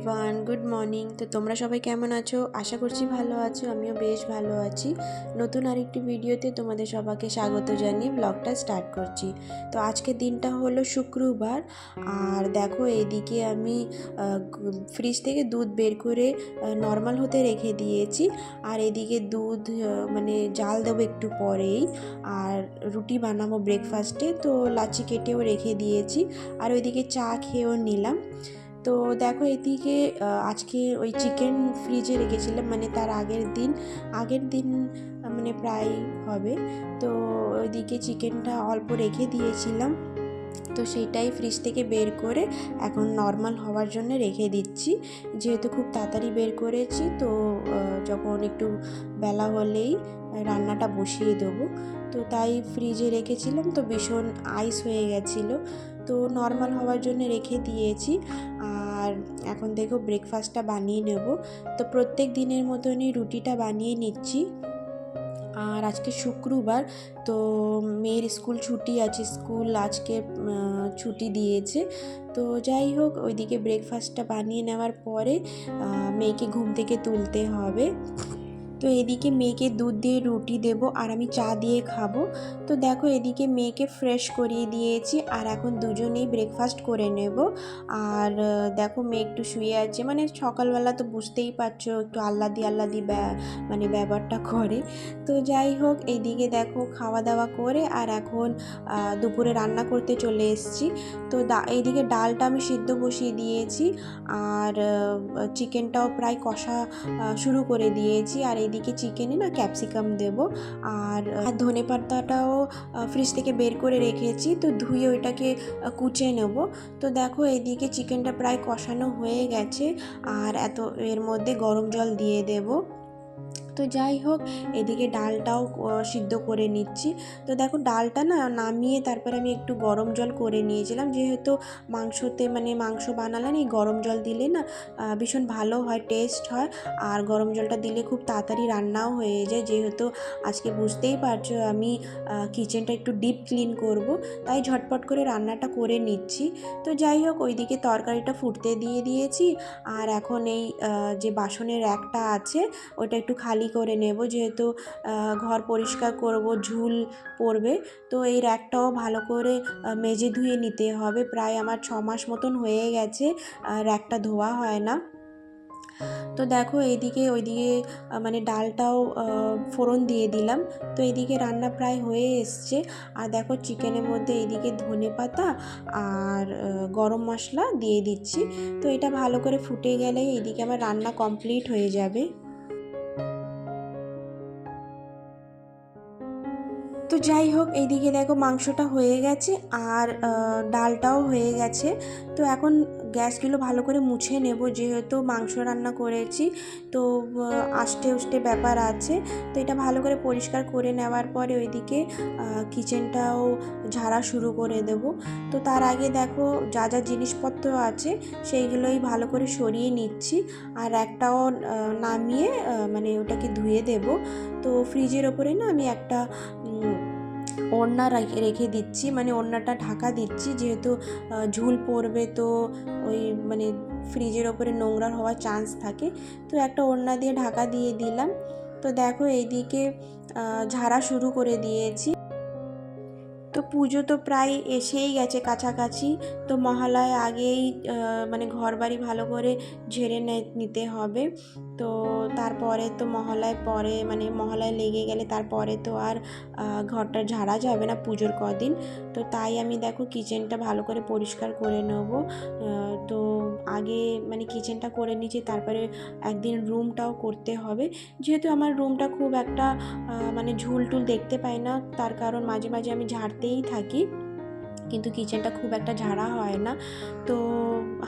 Everyone good morning তো তোমরা সবাই কেমন আছো? আশা করছি ভালো আছো, আমিও বেশ ভালো আছি। নতুন আরেকটি ভিডিওতে তোমাদের সবাইকে স্বাগত জানিয়ে ব্লগটা স্টার্ট করছি। তো আজকের দিনটা হলো শুক্রবার। আর দেখো, এদিকে আমি ফ্রিজ থেকে দুধ বের করে নর্মাল হতে রেখে দিয়েছি। আর এদিকে দুধ মানে জাল দেবো একটু পরেই। আর রুটি বানাবো ব্রেকফাস্টে তো লাচি কেটেও রেখে দিয়েছি। আর ওইদিকে চা খেয়েও নিলাম। তো দেখো এদিকে আজকে ওই চিকেন ফ্রিজে রেখেছিলাম মানে তার আগের দিন। আগের দিন মানে প্রায় হবে। তো ওইদিকে চিকেনটা অল্প রেখে দিয়েছিলাম। তো সেইটাই ফ্রিজ থেকে বের করে এখন নর্মাল হওয়ার জন্য রেখে দিচ্ছি। যেহেতু খুব তাড়াতাড়ি বের করেছি, তো যখন একটু বেলা হলেই রান্নাটা বসিয়ে দেবো। তো তাই ফ্রিজে রেখেছিলাম, তো ভীষণ আইস হয়ে গেছিল। তো নর্মাল হওয়ার জন্য রেখে দিয়েছি। আর এখন দেখো ব্রেকফাস্টটা বানিয়ে নেব। তো প্রত্যেক দিনের মতনই রুটিটা বানিয়ে নিচ্ছি। আর আজকে শুক্রবার, তো মেয়ের স্কুল ছুটি আছে, স্কুল আজকে ছুটি দিয়েছে। তো যাই হোক, ওইদিকে ব্রেকফাস্টটা বানিয়ে নেওয়ার পরে মেয়েকে ঘুম থেকে তুলতে হবে। তো এদিকে মেয়েকে দুধ দিয়ে রুটি দেবো আর আমি চা দিয়ে খাব। তো দেখো এদিকে মেয়েকে ফ্রেশ করিয়ে দিয়েছি আর এখন দুজনেই ব্রেকফাস্ট করে নেব। আর দেখো মেয়ে একটু শুয়ে আছে। মানে সকালবেলা তো বুঝতেই পারছ একটু আল্লাদি আল্লাদি মানে ব্যাপারটা করে। তো যাই হোক এইদিকে দেখো খাওয়া দাওয়া করে আর এখন দুপুরে রান্না করতে চলে এসেছি। তো এইদিকে ডালটা আমি সিদ্ধ বসিয়ে দিয়েছি। আর চিকেনটাও প্রায় কষা শুরু করে দিয়েছি। আর এইদিকে চিকেনে না ক্যাপসিকাম দেব আর ধনে পাতাটাও ফ্রিজ থেকে বের করে রেখেছি, তো ধুয়ে ওইটাকে কুচে নেব। তো দেখো এদিকে চিকেনটা প্রায় কষানো হয়ে গেছে, আর এত, এর মধ্যে গরম জল দিয়ে দেবো। তো যাই হোক, এদিকে ডালটাও সিদ্ধ করে নিচ্ছি। তো দেখো ডালটা না নামিয়ে তারপর আমি একটু গরম জল করে নিয়েছিলাম। যেহেতু মাংসতে মানে মাংস বানালে না, এই গরম জল দিলে না ভীষণ ভালো হয় টেস্ট হয়। আর গরম জলটা দিলে খুব তাড়াতাড়ি রান্নাও হয়ে যায়। যেহেতু আজকে বুঝতেই পারছ আমি কিচেনটা একটু ডিপ ক্লিন করব, তাই ঝটপট করে রান্নাটা করে নিচ্ছি। তো যাই হোক, ওইদিকে তরকারিটা ফুটতে দিয়ে দিয়েছি। আর এখন এই যে বাসনের র্যাকটা আছে, ওটা একটু খালি করে নেব যেহেতু ঘর পরিষ্কার করব, ঝুল পড়বে। তো এই র্যাকটাও ভালো করে মেজে ধুয়ে নিতে হবে। প্রায় আমার ছ মাস মতন হয়ে গেছে র্যাকটা ধোয়া হয় না। তো দেখো এইদিকে, ওইদিকে মানে ডালটাও ফোড়ন দিয়ে দিলাম। তো এইদিকে রান্না প্রায় হয়ে এসছে। আর দেখো চিকেনের মধ্যে এইদিকে ধনে পাতা আর গরম মশলা দিয়ে দিচ্ছি। তো এটা ভালো করে ফুটে গেলে এইদিকে আমার রান্না কমপ্লিট হয়ে যাবে। তো যাই হোক, এইদিকে দেখো মাংসটা হয়ে গেছে আর ডালটাও হয়ে গেছে। তো এখন গ্যাসগুলো ভালো করে মুছে নেব, যেহেতু মাংস রান্না করেছি। তো আষ্টে উষ্টে ব্যাপার আছে। তো এটা ভালো করে পরিষ্কার করে নেওয়ার পরে ওইদিকে কিচেনটাও ঝাড়া শুরু করে দেব। তো তার আগে দেখো যা যা জিনিসপত্র আছে সেইগুলোই ভালো করে সরিয়ে নিচ্ছি। আর একটাও নামিয়ে মানে ওটাকে ধুয়ে দেব। তো ফ্রিজের ওপরে না আমি একটা ওড়না রাখে দিচ্ছি মানে ওড়নাটা ঢাকা দিচ্ছি, যেহেতু ঝুল পড়বে তো ওই মানে ফ্রিজের ওপরে নোংরা হওয়ার চান্স থাকে। তো একটা ওড়না দিয়ে ঢাকা দিয়ে দিলাম। তো দেখো এইদিকে ঝাড়া শুরু করে দিয়েছি। তো পুজো তো প্রায় এসেই গেছে কাছাকাছি। তো মহালয় আগেই মানে ঘর বাড়ি ভালো করে ঝেড়ে নিতে হবে। তো তারপরে তো মহলায় পরে মানে মহলায় লেগে গেলে তারপরে তো আর ঘরটা ঝাড়া যাবে না পুজোর কদিন। তো তাই আমি দেখো কিচেনটা ভালো করে পরিষ্কার করে নেব। তো আগে মানে কিচেনটা করে নিয়েছি তারপরে একদিন রুমটাও করতে হবে। যেহেতু আমার রুমটা খুব একটা মানে ঝুল টুল দেখতে পাই না, তার কারণ মাঝে মাঝে আমি ঝাড়তেই থাকি। কিন্তু কিচেনটা খুব একটা ঝাড়া হয় না। তো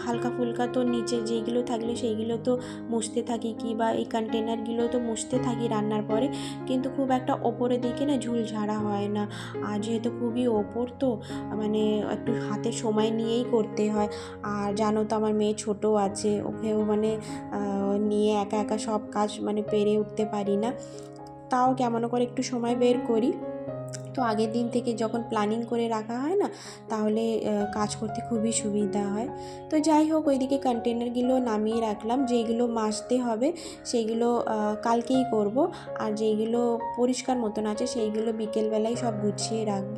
হালকা ফুলকা তো নিচে যেগুলো থাকলে সেইগুলো তো মুছতে থাকি কি বা এই কন্টেনারগুলো তো মুছতে থাকি রান্নার পরে। কিন্তু খুব একটা ওপরের দিকে না ঝুল ঝাড়া হয় না। আর যেহেতু খুবই ওপর তো মানে একটু হাতে সময় নিয়েই করতে হয়। আর জানো তো আমার মেয়ে ছোট আছে, ওকেও মানে নিয়ে একা একা সব কাজ মানে পেরে উঠতে পারি না। তাও কেমন করে একটু সময় বের করি। তো আগের দিন থেকে যখন প্ল্যানিং করে রাখা হয় না, তাহলে কাজ করতে খুবই সুবিধা হয়। তো যাই হোক, ওইদিকে কন্টেনারগুলো নামিয়ে রাখলাম। যেগুলো মাজতে হবে সেইগুলো কালকেই করব। আর যেইগুলো পরিষ্কার মতন আছে, সেইগুলো বিকেলবেলায় সব গুছিয়ে রাখব।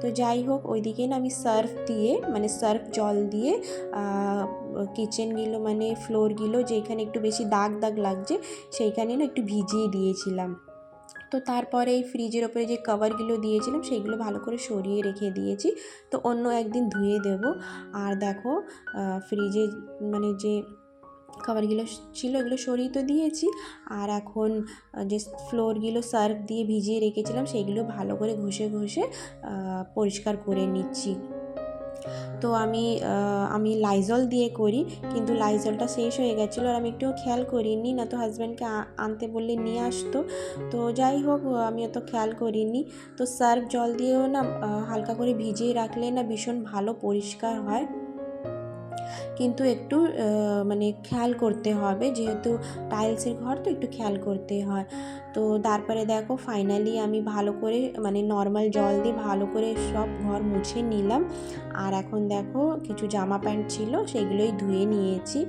তো যাই হোক, ওইদিকে না আমি সার্ফ দিয়ে মানে সার্ফ জল দিয়ে কিচেনগুলো মানে ফ্লোরগুলো যেখানে একটু বেশি দাগ দাগ লাগছে, সেইখানে না একটু ভিজিয়ে দিয়েছিলাম। তো তারপরে এই ফ্রিজের ওপরে যে কভারগুলো দিয়েছিলাম সেইগুলো ভালো করে সরিয়ে রেখে দিয়েছি। তো অন্য একদিন ধুয়ে দেব। আর দেখো ফ্রিজে মানে যে খাবারগুলো ছিল, এগুলো সরিয়ে তো দিয়েছি। আর এখন যে ফ্লোরগুলো সার্ফ দিয়ে ভিজিয়ে রেখেছিলাম সেইগুলো ভালো করে ঘষে ঘষে পরিষ্কার করে নিচ্ছি। তো আমি আমি লাইজল দিয়ে করি, কিন্তু লাইজলটা শেষ হয়ে গেছিল আর আমি একটুও খেয়াল করিনি, না তো হাজব্যান্ডকে আনতে বললে নিয়ে আসতো। তো যাই হোক আমি অত খেয়াল করিনি। তো সার্ফ জল দিয়েও না হালকা করে ভিজিয়ে রাখলে না ভীষণ ভালো পরিষ্কার হয়। কিন্তু একটু মানে খেয়াল করতে হবে। যেহেতু টাইলসের ঘর তো একটু খেয়াল করতে হয়। তো তারপরে দেখো ফাইনালি আমি ভালো করে মানে নর্মাল জল দিয়ে ভালো করে সব ঘর মুছে নিলাম। আর এখন দেখো কিছু জামা প্যান্ট ছিল, সেগুলোই ধুয়ে নিয়েছি।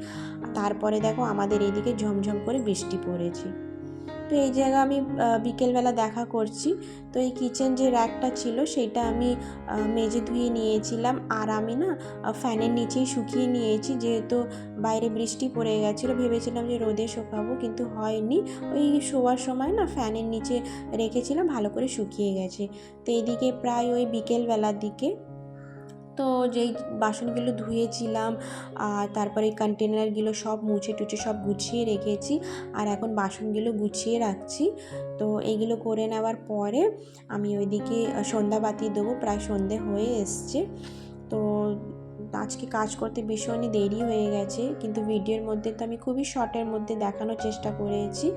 তারপরে দেখো আমাদের এদিকে ঝমঝম করে বৃষ্টি পড়েছে। তো এই জায়গা আমি বিকেলবেলা দেখা করছি। তো এই কিচেন যে র্যাকটা ছিল সেটা আমি মেজে ধুয়ে নিয়েছিলাম। আর আমি না ফ্যানের নিচেই শুকিয়ে নিয়েছি। যেহেতু বাইরে বৃষ্টি পড়ে গেছিল, ভেবেছিলাম যে রোদে শুকাবো, কিন্তু হয়নি। ওই শোয়ার সময় না ফ্যানের নিচে রেখেছিলাম, ভালো করে শুকিয়ে গেছে। তো এইদিকে প্রায় ওই বিকেলবেলার দিকে তো যেই বাসনগুলো ধুয়েছিলাম, আর তারপরে কন্টেনারগুলো সব মুছে টুছে সব গুছিয়ে রেখেছি, আর এখন বাসনগুলো গুছিয়ে রাখছি। তো এইগুলো করে নেওয়ার পরে আমি ওইদিকে সন্ধ্যাবাতি দেবো, প্রায় সন্ধে হয়ে এসছে। তো আজকে কাজ করতে ভীষণই দেরি হয়ে গেছে, কিন্তু ভিডিওর মধ্যে তো আমি খুবই শর্টের মধ্যে দেখানোর চেষ্টা করেছি।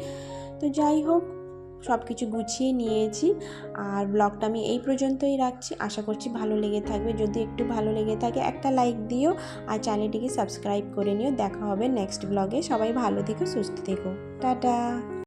তো যাই হোক সব কিছু গুছিয়ে নিয়েছি। আর ব্লগটা আমি এই পর্যন্তই রাখছি। আশা করছি ভালো লেগে থাকবে। যদি একটু ভালো লেগে থাকে, একটা লাইক দিও আর চ্যানেলটিকে সাবস্ক্রাইব করে নিও। দেখা হবে নেক্সট ব্লগে সবাই ভালো থেকো, সুস্থ থেকো। টাটা!